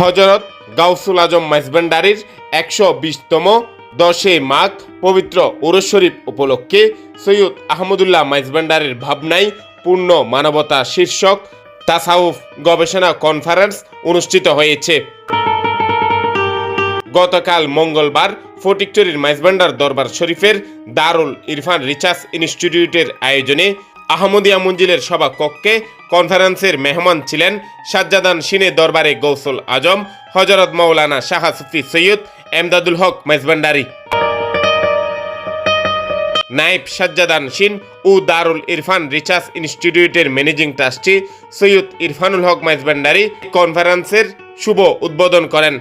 হজরত গাউসুল আজম মাইজবান্ডারির একশো বিশতম দশে মাঘ পবিত্র উরস শরীফ উপলক্ষে সৈয়দ আহমদুল্লাহ মাইজবান্ডারের ভাবনায় পূর্ণ মানবতা শীর্ষক তাসাউফ গবেষণা কনফারেন্স অনুষ্ঠিত হয়েছে। গতকাল মঙ্গলবার ফটিকচুরির মাইজবান্ডার দরবার শরীফের দারুল ইরফান রিসার্চ ইনস্টিটিউটের আয়োজনে আহমদিয়া মঞ্জিলের সভা কক্ষে কনফারেন্সের মেহমান ছিলেন সাজ্জাদান সিনে দরবারে গৌসুল আজম, হজরত মৌলানা শাহ সুফি সৈয়দ এমদাদুল হক মাইজবান্ডারি নাইব সাজ্জাদান সিন ও দারুল ইরফান রিসার্চ ইনস্টিটিউটের ম্যানেজিং ট্রাস্টি সৈয়দ ইরফানুল হক মাইজবান্ডারি কনফারেন্সের শুভ উদ্বোধন করেন।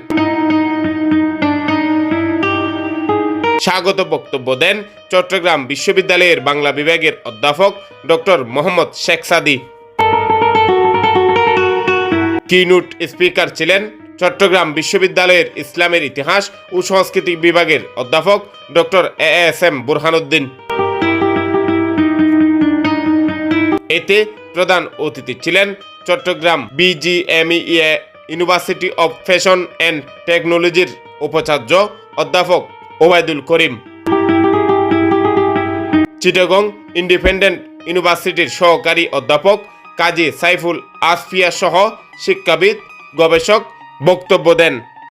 স্বাগত বক্তব্য দেন চট্টগ্রাম বিশ্ববিদ্যালয়ের বাংলা বিভাগের অধ্যাপক doctor Mohammad Sheikh Sadi. Keynote speaker ছিলেন চট্টগ্রাম বিশ্ববিদ্যালয়ের ইসলামের ইতিহাস ও সংস্কৃতি বিভাগের অধ্যাপক doctor A S M Burhanuddin. এতে প্রধান অতিথি ছিলেন Chittagong BGMEA university of fashion and টেকনোলজির উপাচার্য অধ্যাপক ওবায়দুল করিম। চিটাগং ইন্ডিপেন্ডেন্ট ইউনিভার্সিটির সহকারী অধ্যাপক কাজী সাইফুল আসফিয়া সহ শিক্ষাবিদ, গবেষক বক্তব্য দেন।